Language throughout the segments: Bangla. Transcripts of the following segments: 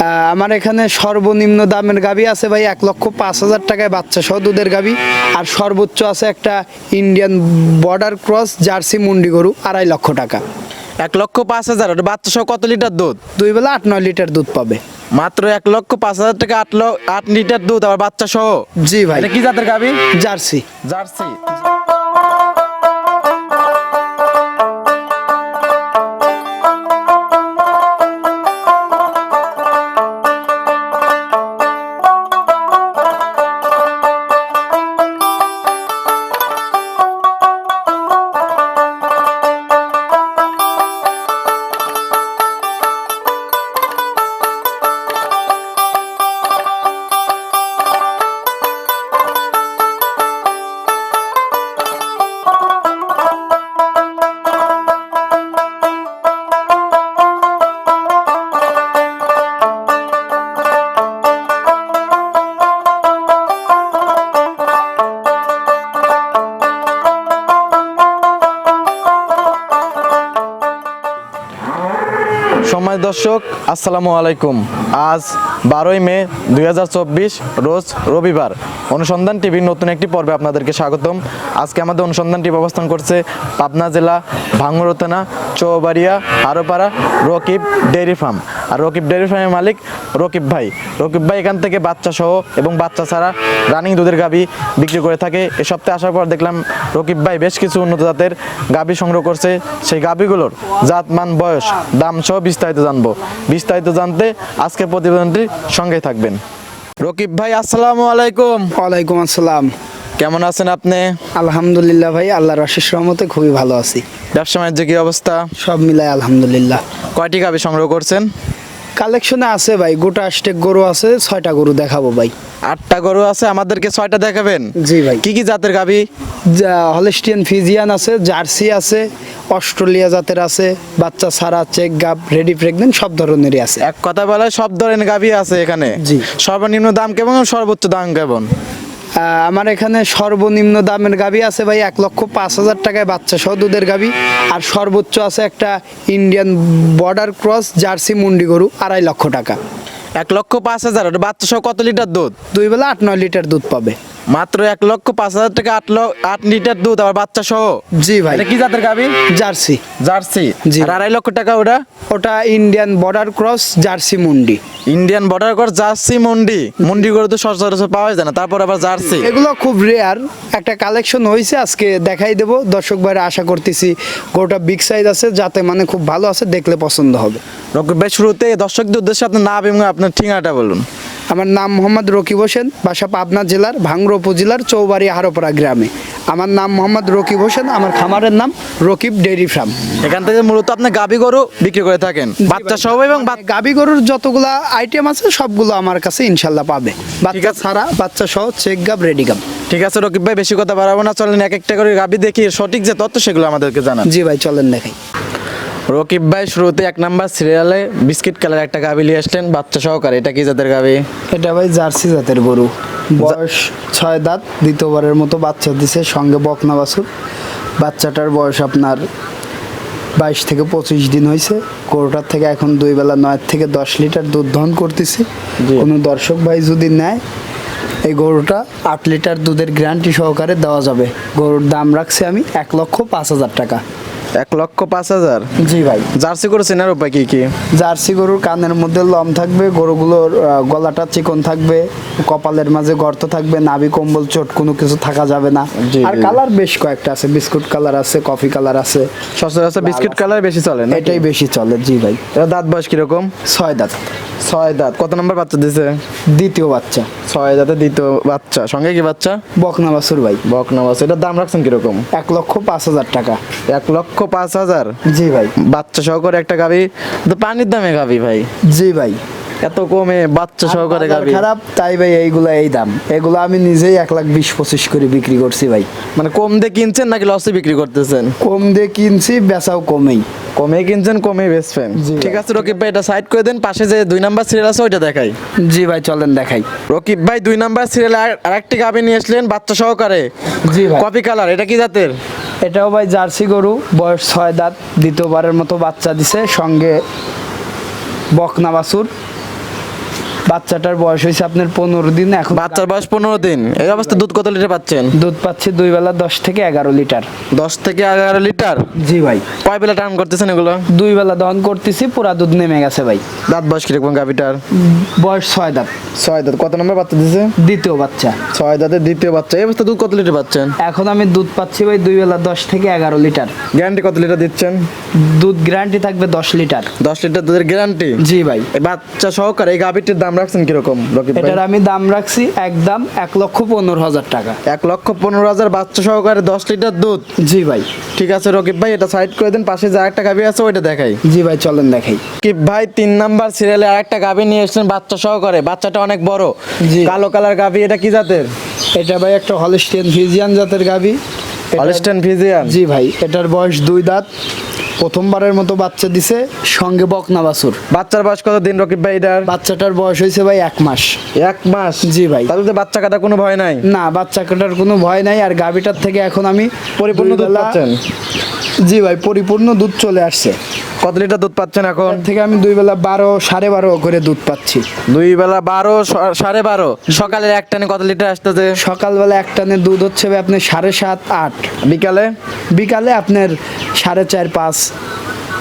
আমার এখানে সর্বনিম্ন দামের গাবি আছে ভাই এক লক্ষ পাঁচ হাজার টাকায় বাচ্চা সহ দুধের গাবি। আর সর্বোচ্চ আছে একটা ইন্ডিয়ান বর্ডার ক্রস জার্সি মুন্ডি গরু আড়াই লক্ষ টাকা। এক লক্ষ পাঁচ হাজার বাচ্চা সহ কত লিটার দুধ? দুই বেলা আট নয় লিটার দুধ পাবে। মাত্র এক লক্ষ পাঁচ হাজার টাকা আট ল- আট লিটার দুধ আবার বাচ্চা সহ? জি ভাই। কি জাতের গাবি? জার্সি জার্সি দর্শক, আসসালামু আলাইকুম। আজ বারোই মে দুই হাজার চব্বিশ, রোজ রবিবার। অনুসন্ধান টিভির নতুন একটি পর্বে আপনাদেরকে স্বাগতম। আজকে আমাদের অনুসন্ধান টিভি অবস্থান করছে পাবনা জেলা ভাঙ্গরতনা, চৌবাড়িয়া আরোপাড়া রকিব ডেয়ারি ফার্ম। আর রকিব ডেয়ারি ফার্মের মালিক রকিব ভাই। রকিব ভাই এখান থেকে বাচ্চা সহ এবং বাচ্চা ছাড়া রানিং দুধের গাবি বিক্রি করে থাকে। এ সপ্তাহে আসার পর দেখলাম রকিব ভাই বেশ কিছু উন্নত জাতের গাবি সংগ্রহ করছে। সেই গাবিগুলোর জাত, মান, বয়স, দাম সহ বিস্তারিত জানব। বিস্তারিত জানতে আজকের প্রতিবেদনটির সঙ্গে থাকবেন। রকিব ভাই, আসসালামু আলাইকুম। ওয়ালাইকুম আসসালাম। কেমন আছেন আপনি? আলহামদুলিল্লাহ ভাই আল্লাহর অশেষ রহমতে খুবই ভালো আছি। ব্যবসা বাণিজ্য কি অবস্থা? সব মিলাই আলহামদুলিল্লাহ। কয়টি গাবি সংগ্রহ করছেন? কালেকশনে আছে ভাই গোটা স্টেক গরু আছে ছয়টা গরু দেখাবো ভাই। আটটা গরু আছে আমাদেরকে ছয়টা দেখাবেন? জি ভাই। কি কি জাতের গাবি? হলেস্টিয়ান ফিজিয়ান আছে জার্সি আছে অস্ট্রেলিয়া জাতের আছে বাচ্চা সারা চেক গাব রেডি প্রেগনেন্ট সব ধরনেরই আছে। এক কথা বলা সব ধরনের গাবি আছে এখানে। জি। সর্বনিম্ন দাম কেমন সর্বোচ্চ দাম কেমন? আমার এখানে সর্বনিম্ন দামের গাবি আছে ভাই এক লক্ষ পাঁচ হাজার টাকায় বাচ্চা সহ দুধের গাবি। আর সর্বোচ্চ আছে একটা ইন্ডিয়ান বর্ডার ক্রস জার্সি মুন্ডি গরু আড়াই লক্ষ টাকা। এক লক্ষ পাঁচ হাজার বাচ্চা সহ কত লিটার দুধ? দুই বেলা আট নয় লিটার দুধ পাবে। মাত্র এক লক্ষ পাঁচ হাজার টাকা আট লক্ষ আট লিটার দুধ আবার বাচ্চা সহ। জি ভাই। এটা কি জাতের গাবি? জার্সি। জার্সি? জি। আর আড়াই লক্ষ টাকা ওটা? ওটা ইন্ডিয়ান বর্ডার ক্রস জার্সি মুন্ডি। ইন্ডিয়ান বর্ডার ক্রস জার্সি মন্ডি। মন্ডি করে তো সচরাচর পাওয়া যায় না তারপর আবার জার্সি। এগুলো খুব রেয়ার একটা কালেকশন হয়েছে আজকে দেখাই দেবো। দর্শক ভাইরা আশা করতেছি গোটা বিগ সাইজ আছে যাতে মানে খুব ভালো আছে দেখলে পছন্দ হবে। রকিব ভাই শুরুতে দর্শকদের উদ্দেশ্যে আপনার নাম এবং আপনার ঠিকানাটা বলুন। আমার নাম মোহাম্মদ রকিব হোসেন বাসা পাবনা জেলার ভাঙ্গুড়া উপজেলার চৌবাড়ি হারোপাড়া গ্রামে। আমার নাম মোহাম্মদ রকিব হোসেন আমার খামারের নাম রকিব ডেইরি ফার্ম। এখান থেকে মূলত আপনি গাবি গরু বিক্রি করে থাকেন। বাচ্চা সহ এবং গাবি গরুর যতগুলা আইটেম আছে সবগুলো আমার কাছে ইনশাল্লাহ পাবে। বাচ্চা। ছাড়া বাচ্চা সহ চেক গাব রেডি গাব ঠিক আছে রকিব ভাই বেশি কথা বাড়াবো না। চলেন এক একটা করে গাবি দেখি সঠিক যে তথ্য সেগুলো আমাদেরকে জানান। জি ভাই চলেন দেখাই। রকিব ভাই শুরুতে এক নাম্বার সিরিয়ালে বিস্কিট কালার একটা গাবি নিয়ে আসলেন বাচ্চা সহকারে। এটা কি জাতের গাবি? এটা ভাই জার্সি জাতের গরু। বয়স ছয় দাঁত দ্বিতীয়বারের মতো বাচ্চা দিছে সঙ্গে বকনা বাছুর। বাচ্চাটার বয়স আপনার বাইশ থেকে পঁচিশ দিন হয়েছে। গরুটার থেকে এখন দুই বেলা নয় থেকে দশ লিটার দুধ দহন করতেছি। কোনো দর্শক ভাই যদি নেয় এই গরুটা আট লিটার দুধের গ্যারান্টি সহকারে দেওয়া যাবে। গরুর দাম রাখছি আমি এক লক্ষ পাঁচ হাজার টাকা। এক লক্ষ পাঁচ হাজার? জি ভাই। জার্সি করে চেনার উপায় কি কি? জার্সি গরুর কানের মধ্যে লম থাকবে গরুগুলোর গলাটা চিকন থাকবে কপালের মাঝে গর্ত থাকবে নাভি কম্বল চোট কোনো কিছু থাকা যাবে না। আর কালার বেশ কয়েকটা আছে বিস্কুট কালার আছে কফি কালার আছে। সচরাচর বিস্কুট কালার বেশি চলে না এটাই বেশি চলে জি ভাই। দাঁত বয়স কীরকম? ছয় দাঁত। ছয় দাঁত। কত নম্বর বাচ্চা দিছে? দ্বিতীয় বাচ্চা। ছয় দাঁতে দ্বিতীয় বাচ্চা। সঙ্গে কি বাচ্চা? বকনা বাছুর ভাই। বকনা বাসুর এটার দাম রাখছেন কীরকম? এক লক্ষ পাঁচ হাজার টাকা। এক লক্ষ পাঁচ হাজার? জি ভাই। বাচ্চা সহকারে একটা গাবি তো পানির দামে গাবি ভাই। জি ভাই। এত কমে বাচ্চা সহকারে গাবি। খারাপ তাই ভাই এইগুলা এই দাম। এগুলো আমি নিজেই এক লাখ বিশ পঁচিশ করে বিক্রি করছি ভাই। মানে কম দিয়ে কিনছেন নাকি লসে বিক্রি করতেছেন? কম দিয়ে কিনছি বেচাও কমেই। কমে কিনছেন কমে বেচবেন জি। ঠিক আছে রকিব ভাই এটা সাইড করে দেন পাশে যে দুই নাম্বার সিরিয়াল আছে ওইটা দেখাই। জি ভাই চলেন দেখাই। রকিব ভাই দুই নাম্বার সিরিয়ালে আরেকটি গাবি নিয়ে আসলেন বাচ্চা সহকারে। জি ভাই। কপি কালার এটা কি জাতের? এটাও ভাই জার্সি গরু বয়স ছয় দাঁত দ্বিতীয়বারের মতো বাচ্চা দিছে সঙ্গে বকনা বাছুর। বাচ্চাটার বয়স হয়েছে আপনার পনেরো দিন এখন বাচ্চার বয়স পনেরো দিন। এই অবস্থা দুধ কত লিটার পাচ্ছেন? দুধ পাচ্ছি দুই বেলা দশ থেকে এগারো লিটার। দশ থেকে এগারো লিটার? জি ভাই। কয় বেলা টার্ন করতেছেন এগুলো? দুই বেলা দহন করতেছি পুরা দুধ নেমে গেছে ভাই। দাঁত বয়স কীরকম গাভিটার? বয়স ছয় দাঁত। ছয় দাঁত। কত নম্বর বাচ্চা দিছে? দ্বিতীয় বাচ্চা। ছয় দাঁতের দ্বিতীয় বাচ্চা। এই অবস্থা দুধ কত লিটার পাচ্ছেন? এখন আমি দুধ পাচ্ছি ভাই দুই বেলা দশ থেকে এগারো লিটার। গ্যারান্টি কত লিটার দিচ্ছেন? দুধ গ্যারান্টি থাকবে দশ লিটার। দশ লিটার দুধের গ্যারান্টি? জি ভাই। বাচ্চা সহকারে এই গাভিটির দাম রাখছেন কীরকম রকিব ভাই? এটার আমি দাম রাখছি একদম এক লক্ষ পনেরো হাজার টাকা। এক লক্ষ পনেরো হাজার বাচ্চা সহকারে দশ লিটার দুধ? জি ভাই। ঠিক আছে রকিব ভাই এটা সাইড করে দেন পাশে যে আরেকটা গাভি আছে ওইটা দেখাই। জি ভাই চলেন দেখাই। কি ভাই তিন নাম্বার সিরিয়ালে আরেকটা গাভি নিয়ে এসেছেন বাচ্চা সহকারে বাচ্চাটা অনেক বড়। জি। কালো কালার গাভি এটা কি জাতের? এটা ভাই একটা হলিস্টিয়ান ফিজিয়ান জাতের গাবি হলিস্টান ফিজিয়ান জি ভাই এটার বয়স দুই দাঁত। প্রথমবারের মতো বাচ্চা দিছে সঙ্গে বকনা বাছুর। বাচ্চার বয়স কত দিন রকিব ভাই এটার? বাচ্চাটার বয়স হয়েছে ভাই এক মাস। এক মাস? জি ভাই। তাহলে তো বাচ্চা কাটার কোনো ভয় নাই? না বাচ্চা কাটার কোনো ভয় নাই আর গাভিটার থেকে এখন আমি পরিপূর্ণ দুধ পাচ্ছেন? জি ভাই পরিপূর্ণ দুধ চলে আসছে। কত লিটার দুধ পাচ্ছেন এখন? থেকে আমি দুই বেলা বারো সাড়ে বারো করে দুধ পাচ্ছি। দুই বেলা বারো সাড়ে বারো? সকালে এক টানে কত লিটার আসতেছে? সকালবেলা এক টানে দুধ হচ্ছে আপনি সাড়ে সাত আট। বিকালে? বিকালে আপনার সাড়ে চার পাঁচ।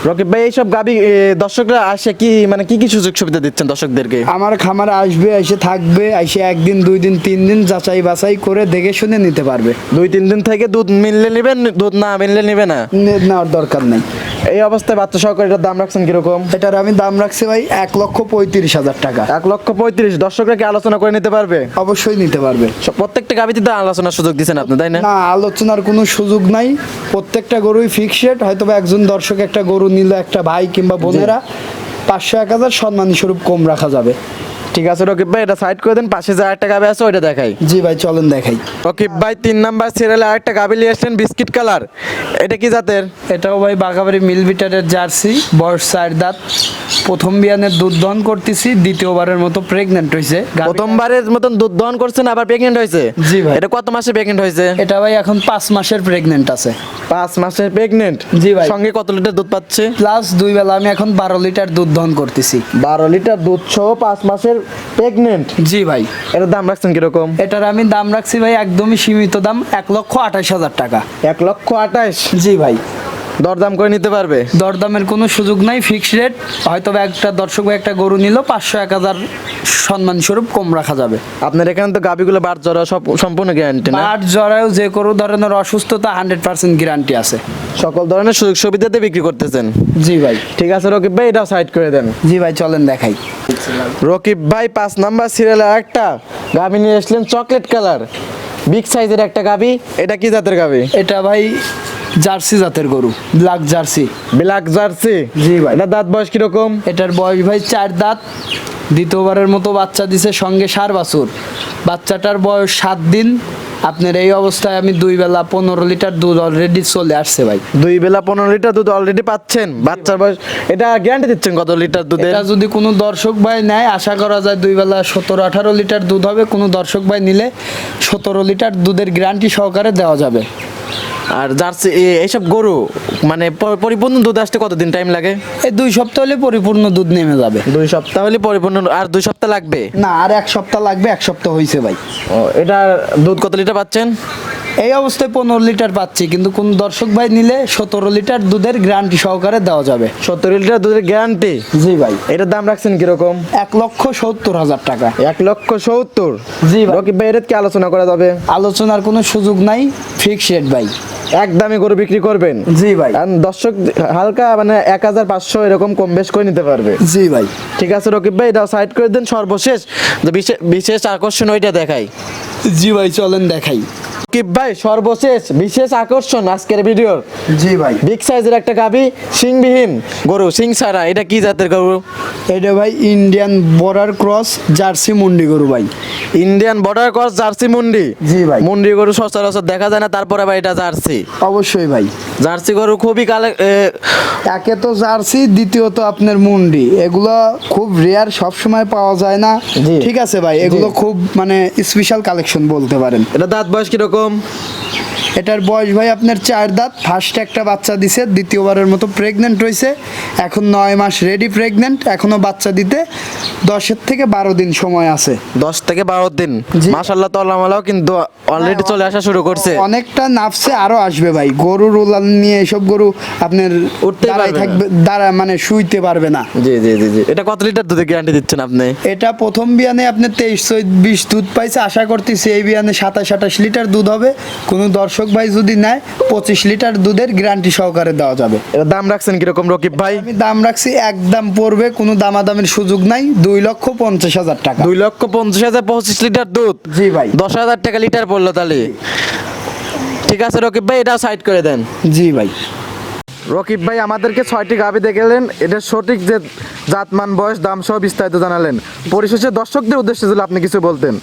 রকিব ভাই এইসব গাবি দর্শকরা আসে কি মানে কি কি সুযোগ সুবিধা দিচ্ছেন দর্শকদেরকে? আমার খামারে আসবে এসে থাকবে এসে একদিন দুই দিন তিন দিন যাচাই বাছাই করে দেখে শুনে নিতে পারবে। দুই তিন দিন থেকে দুধ মিললে নিবেন দুধ না মিললে নিবে না নেওয়ার দরকার নেই। এই অবস্থায় বাচ্চা সহকারে এটার দাম রাখছেন কীরকম? এটার আমি দাম রাখছি ভাই এক লক্ষ পঁয়ত্রিশ হাজার টাকা। এক লক্ষ পঁয়ত্রিশ। দর্শকরা কি আলোচনা করে নিতে পারবে? অবশ্যই নিতে পারবে। প্রত্যেকটা গাবিতে আলোচনার সুযোগ দিচ্ছেন আপনি তাই না? না আলোচনার কোনো সুযোগ নাই। প্রত্যেকটা গরুই ফিক্স রেট হয়তো বা একজন দর্শক একটা গরু নিল একটা ভাই কিংবা বোনেরা পাঁচশো এক হাজার সম্মানী স্বরূপ কম রাখা যাবে। ঠিক আছে রকিব ভাই এটা সাইড করে দেন পাশে যে আরেকটা গাবি আছে ওইটা দেখাই। জি ভাই চলেন দেখাই। রকিব ভাই তিন নাম্বার সিরিয়ালে আরেকটা গাবি নিয়ে এসছেন বিস্কিট কালার। এটা কি জাতের? এটাও ভাই বাঘাবাড়ি মিল বিটারের জার্সি বয়স চার দাঁত। প্রথম বিয়ানের দুধ দহন করতেছি দ্বিতীয়বারের মতো প্রেগনেন্ট হয়েছে প্রথমবারের মতন দুধ দহন করছেন আবার প্রেগনেন্ট হয়েছে জি ভাই। এটা কত মাসে প্রেগনেন্ট হয়েছে এটা ভাই এখন পাঁচ মাসের প্রেগনেন্ট আছে। পাঁচ মাসের প্রেগনেন্ট জি ভাই। সঙ্গে কত লিটার দুধ পাচ্ছে? প্লাস দুই বেলা আমি এখন বারো লিটার দুধ দহন করতেছি। বারো লিটার দুধ সহ পাঁচ মাসের প্রেগনেন্ট জি ভাই। এটার দাম রাখছেন কীরকম? এটার আমি দাম রাখছি ভাই একদমই সীমিত দাম এক লক্ষ আঠাশ হাজার টাকা। এক লক্ষ আঠাশ জি ভাই। দরদাম করে নিতে পারবে? দরদামের কোনো সুযোগ নাই ফিক্সড রেট হয়তো বা একটা দর্শক বা একটা গরু নিল পাঁচশো এক হাজার সম্মান স্বরূপ কম রাখা যাবে। আপনার এখানে তো গাবিগুলো বার জ্বরা সব সম্পূর্ণ গ্যারান্টি না? আর জরায়ু যে কোনো ধরনের অসুস্থতা হান্ড্রেড পার্সেন্ট গ্যারান্টি আছে। সকল ধরনের সুযোগ সুবিধাতে বিক্রি করতেছেন? জি ভাই। ঠিক আছে রকিব ভাই এটা সাইড করে দেন। জি ভাই চলেন দেখাই। রকিব ভাই পাঁচ নাম্বার সিরিয়ালে একটা গাবি নিয়ে এসলেন চকলেট কালার বিগ সাইজের একটা গাবি এটা কি জাতের গাবি এটা ভাই জার্সি জাতের গরু ব্ল্যাক জার্সি। Black Jersey? জি ভাই। এটা দাঁত বয়স কীরকম? এটার বয়স ভাই চার দাঁত। দ্বিতীয়বারের মতো বাচ্চা দিছে সঙ্গে সার বাছুর। বাচ্চাটার বয়স সাত দিন। আপনার এই অবস্থায় আমি দুই বেলা পনেরো লিটার দুধ অলরেডি চলে আসছে ভাই। দুই বেলা পনেরো লিটার দুধ অলরেডি পাচ্ছেন? বাচ্চার বয়স এটা গ্যারান্টি দিচ্ছেন কত লিটার দুধ এটা যদি কোনো দর্শক ভাই নেয় আশা করা যায় দুই বেলা সতেরো আঠারো লিটার দুধ হবে। কোনো দর্শক ভাই নিলে সতেরো লিটার দুধের গ্যারান্টি সহকারে দেওয়া যাবে। আর জার্সি এইসব গরু মানে পরিপূর্ণ দুধ আসতে কতদিন টাইম লাগে? এই দুই সপ্তাহ হলে পরিপূর্ণ দুধ নেমে যাবে। দুই সপ্তাহ হলে পরিপূর্ণ আর দুই সপ্তাহ লাগবে? না আর এক সপ্তাহ লাগবে এক সপ্তাহ হয়েছে ভাই। ও এটা দুধ কত লিটার পাচ্ছেন? এই অবস্থায় পনেরো লিটার পাচ্ছি কিন্তু কোন দর্শক ভাই নিলে সতেরো লিটার দুধের গ্যারান্টি সহকারে দেওয়া যাবে। সত্তর লিটার দুধের গ্যারান্টি জি ভাই। এটার দাম রাখছেন কীরকম? এক লক্ষ সত্তর হাজার টাকা। এক লক্ষ সত্তর? জি ভাই। রকিব ভাই এর কি আলোচনা করা যাবে? আলোচনার কোনো সুযোগ নাই ফিক্স রেট ভাই। এক দামে গরু বিক্রি করবেন? জি ভাই। দর্শক হালকা মানে এক হাজার পাঁচশো এরকম কম বেশ করে নিতে পারবে। জি ভাই। ঠিক আছে রকিব ভাই এটা সাইড করে দেন সর্বশেষ। বিশেষ আকর্ষণ ওইটা দেখাই। জি ভাই চলেন দেখাই। রকিব ভাই সর্বশেষ বিশেষ আকর্ষণ আজকের ভিডিওর। জি ভাই। বিগ সাইজের একটা গাবি সিংবিহীন গরু সিং ছাড়া এটা কি জাতের গরু? এটা ভাই ইন্ডিয়ান বর্ডার ক্রস জার্সি মুন্ডি গরু ভাই। ইন্ডিয়ান বর্ডার ক্রস জার্সি মুন্ডি? জি ভাই। মুন্ডি গরু সচরাচর দেখা যায় না তারপরে ভাই এটা জার্সি অবশ্যই ভাই। জার্সি গরু খুবই কালে একে তো জার্সি দ্বিতীয়ত আপনার মুন্ডি। এগুলো খুব রেয়ার সব সময় পাওয়া যায় না। ঠিক আছে ভাই এগুলো খুব মানে স্পেশাল কালেকশন বলতে পারেন। এটা দাঁত বয়স কীরকম? এটার বয়স ভাই আপনার চার দাঁত। ফার্স্ট একটা বাচ্চা দিছে দ্বিতীয়বারের মতো প্রেগনেন্ট হয়েছে এখন নয় মাস রেডি প্রেগনেন্ট এখনও বাচ্চা দিতে দশের থেকে বারো দিন সময় আছে। দশ থেকে বারো দিন। মাসাল্লাহ তাল্লাহ কিন্তু অলরেডি চলে আসা শুরু করছে। অনেকটা নাফসে আরও আসবে ভাই। গরুর উলান নিয়ে এসব গরু আপনার উঠতে থাকবে দাঁড়া মানে শুইতে পারবে না। জি জি জি জি। এটা কত লিটার দুধে গ্যারান্টি দিচ্ছেন আপনি? এটা প্রথম বিয়ানে আপনি তেইশ চব্বিশ দুধ পাইছে। আশা করতেছি এই বিয়ানে সাতাশ আঠাশ লিটার দুধ হবে। কোনো দর্শক ভাই যদি নেয় পঁচিশ লিটার দুধের গ্যারান্টি সহকারে দেওয়া যাবে। এটা দাম রাখছেন কীরকম রকিব ভাই? আমি দাম রাখছি একদম পড়বে কোনো দামাদামির সুযোগ নাই দুই লক্ষ পঞ্চাশ হাজার টাকা। দুই লক্ষ পঞ্চাশ হাজার পঁচিশ লিটার দুধ? জি ভাই। দশ হাজার টাকা লিটার পড়ল তাহলে। ঠিক আছে রকিব ভাই এটা সাইড করে দেন। জি ভাই। রকিব ভাই আমাদেরকে ছয়টি গাভি দেখলেন এটা সঠিক যে জাতমান বয়স দাম সহ বিস্তারিত জানালেন। পরিশেষে দর্শকদের উদ্দেশ্যে যদি আপনি কিছু বলতেন।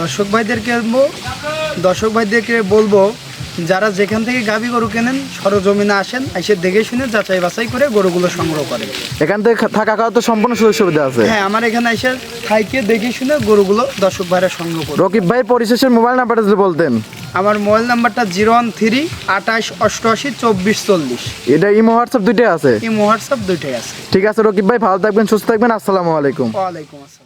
দর্শক ভাইদেরকে বলব দর্শক ভাইদেরকে বলব যারা যেখান থেকে গাভী গরু কেনেন সরজমিনে আসেন এসে দেখে শুনে যাচাই বাছাই করে গরুগুলো সংগ্রহ করেন। এখান থেকে থাকা খাওয়া তো সম্পূর্ণ সুযোগ সুবিধা আছে। হ্যাঁ আমার এখানে এসে থাইকে দেখে শুনে গরুগুলো দর্শক ভাইরা সংগ্রহ করবে রকিব ভাই পরিশেষে মোবাইল নাম্বারটা যদি বলতেন। আমার মোবাইল নাম্বারটা জিরো ওয়ান থ্রি আঠাশ অষ্টআশি চব্বিশ চল্লিশ। এটা ইমো হোয়াটসঅ্যাপ দুইটাই আছে? এই হোয়াটসঅ্যাপ দুইটাই আছে। ঠিক আছে রকিব ভাই ভালো থাকবেন সুস্থ থাকবেন আসসালামু আলাইকুম। ওয়ালাইকুম আসসালাম।